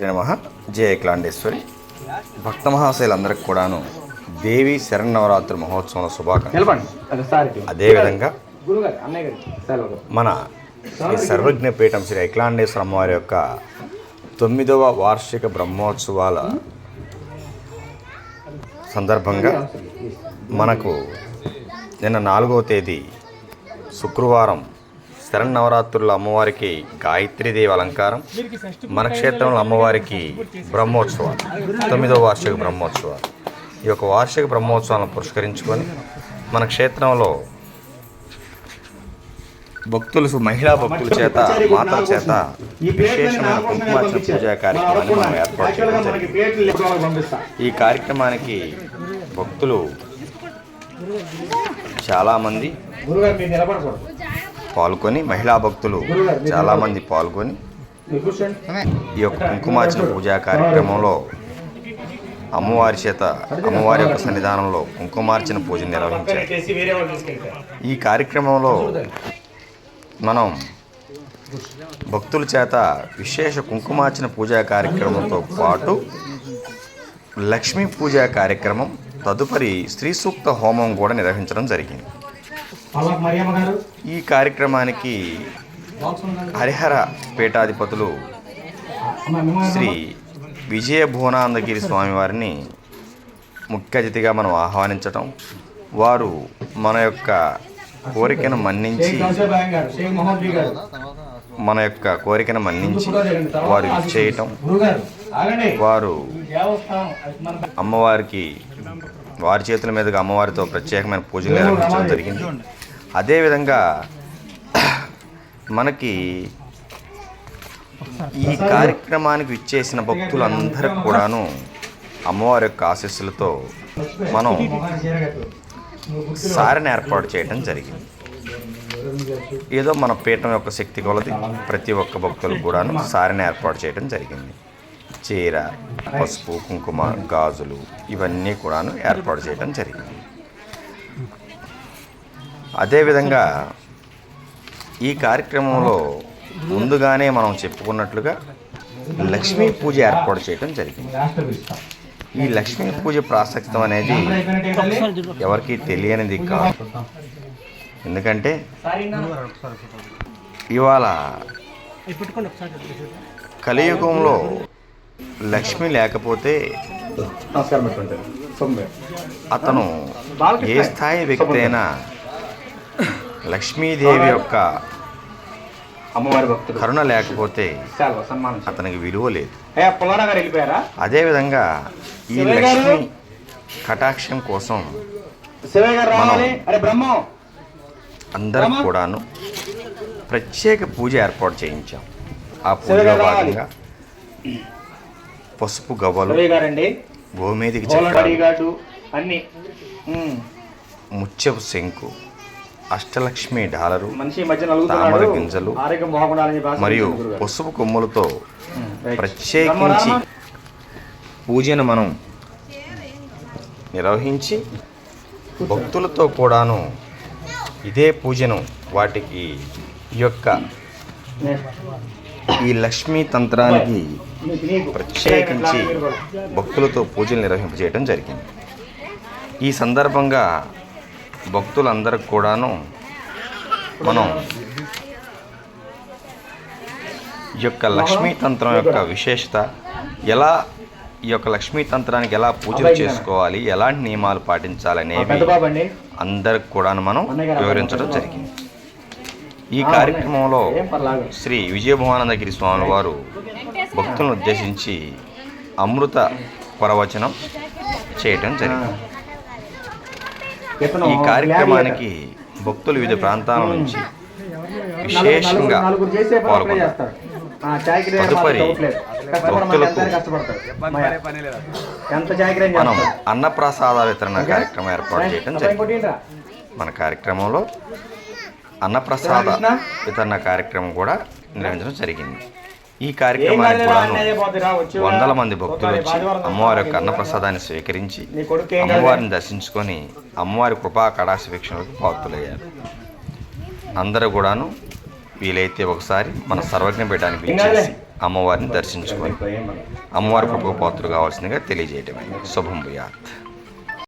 నమ. జయ క్లాండేశ్వరి భక్త మహాశైలందరికి కూడాను దేవి శరణవరాత్రి మహోత్సవం శుభాకాంక్షలు. అదేవిధంగా మన శ్రీ సర్వజ్ఞపీఠం శ్రీ ఐక్లాండేశ్వర అమ్మవారి యొక్క తొమ్మిదవ వార్షిక బ్రహ్మోత్సవాల సందర్భంగా మనకు నిన్న నాలుగవ తేదీ శుక్రవారం శరన్నవరాత్రుల అమ్మవారికి గాయత్రీదేవి అలంకారం. మన క్షేత్రంలో అమ్మవారికి బ్రహ్మోత్సవాలు. తొమ్మిదవ వార్షిక బ్రహ్మోత్సవాలు. ఈ యొక్క వార్షిక బ్రహ్మోత్సవాలను పురస్కరించుకొని మన క్షేత్రంలో భక్తులు మహిళా భక్తుల చేత మాతల చేత విశేషమైన కుంకుమార్చన పూజా కార్యక్రమాన్ని మనం ఏర్పాటు చేయడం జరిగింది. ఈ కార్యక్రమానికి భక్తులు చాలామంది గురుగారు మీరు నిలబడకూడదు పాల్గొని మహిళా భక్తులు చాలామంది పాల్గొని ఈ యొక్క కుంకుమార్చన పూజా కార్యక్రమంలో అమ్మవారి చేత అమ్మవారి యొక్క సన్నిధానంలో కుంకుమార్చన పూజ నిర్వహించారు. ఈ కార్యక్రమంలో మనం భక్తుల చేత విశేష కుంకుమార్చన పూజా కార్యక్రమంతో పాటు లక్ష్మీ పూజా కార్యక్రమం తదుపరి స్త్రీ సూక్త హోమం కూడా నిర్వహించడం జరిగింది. ఈ కార్యక్రమానికి హరిహర పీఠాధిపతులు శ్రీ విజయ భువనానందగిరి స్వామివారిని ముఖ్య అతిథిగా మనం ఆహ్వానించటం వారు మన యొక్క కోరికను మన్నించి మన యొక్క కోరికను మన్నించి వారు చేయటం వారు అమ్మవారికి వారి చేతుల మీదుగా అమ్మవారితో ప్రత్యేకమైన పూజలు నిర్వహించడం జరిగింది. అదేవిధంగా మనకి ఈ కార్యక్రమానికి విచ్చేసిన భక్తులందరికి కూడాను అమ్మవారి యొక్క ఆశీస్సులతో మనం సారిని ఏర్పాటు చేయడం జరిగింది. ఏదో మన పీఠం యొక్క శక్తి కొలది ప్రతి ఒక్క భక్తులకు కూడాను సారిని ఏర్పాటు చేయడం జరిగింది. చీర పసుపు కుంకుమ గాజులు ఇవన్నీ కూడాను ఏర్పాటు చేయడం జరిగింది. అదేవిధంగా ఈ కార్యక్రమంలో ముందుగానే మనం చెప్పుకున్నట్లుగా లక్ష్మీ పూజ ఏర్పాటు చేయడం జరిగింది. ఈ లక్ష్మీ పూజ ప్రాసక్తం అనేది ఎవరికీ తెలియనిది కాదు. ఎందుకంటే ఇవాళ కలియుగంలో లక్ష్మి లేకపోతే అతను ఏ స్థాయి వ్యక్తి అయినా లక్ష్మీదేవి యొక్క అమ్మవారి భక్తుడు. కరుణ లేకపోతే అతనికి విలువ లేదు. అదేవిధంగా ఈ? లక్ష్మి కటాక్షం కోసం అందరికి కూడాను ప్రత్యేక పూజ ఏర్పాటు చేయించాం. ఆ పూజలో భాగంగా పసుపు గవ్వలు గోమేదికి అన్ని. ముత్యపు శంకు అష్టలక్ష్మి డాలరు తామర గింజలు మరియు. పసుపు కొమ్ములతో. ప్రత్యేకించి. పూజను మనం నిర్వహించి భక్తులతో కూడాను ఇదే పూజను వాటికి యొక్క ఈ లక్ష్మీ తంత్రానికి నీకు, నీకు. ప్రత్యేకించి. భక్తులతో పూజలు నిర్వహింపజేయడం జరిగింది ఈ సందర్భంగా భక్తులందరికి కూడాను మనం ఈ యొక్క లక్ష్మీ తంత్రం యొక్క విశేషత ఎలా ఈ యొక్క లక్ష్మీ తంత్రానికి ఎలా పూజలు చేసుకోవాలి ఎలాంటి నియమాలు పాటించాలనేవి అందరికి కూడాను మనం వివరించడం జరిగింది. ఈ కార్యక్రమంలో శ్రీ విజయభవానందగిరి స్వామి వారు భక్తులను ఉద్దేశించి అమృత ప్రవచనం చేయటం జరిగింది. ఈ కార్యక్రమానికి భక్తులు వివిధ ప్రాంతాల నుంచి విశేషంగా పాల్గొన్నారు. తదుపరి భక్తులకు మనం. అన్నప్రసాద వితరణ కార్యక్రమం ఏర్పాటు చేయడం జరిగింది? మన కార్యక్రమంలో అన్నప్రసాద వితరణ కార్యక్రమం కూడా నిర్వహించడం జరిగింది. ఈ కార్యక్రమానికి వచ్చేవా? వందల మంది భక్తులు వచ్చి అమ్మవారి యొక్క. అన్నప్రసాదాన్ని స్వీకరించి. అమ్మవారిని దర్శించుకొని అమ్మవారి కృపా కడాశ వీక్షణలకు పాత్రులయ్యారు అందరూ కూడాను వీలైతే ఒకసారి మన సర్వజ్ఞ పీఠానికి విచ్చేసి అమ్మవారిని దర్శించుకొని అమ్మవారి కృపకు పాత్రలు కావాల్సిందిగా తెలియజేయటమే శుభం భూయాత్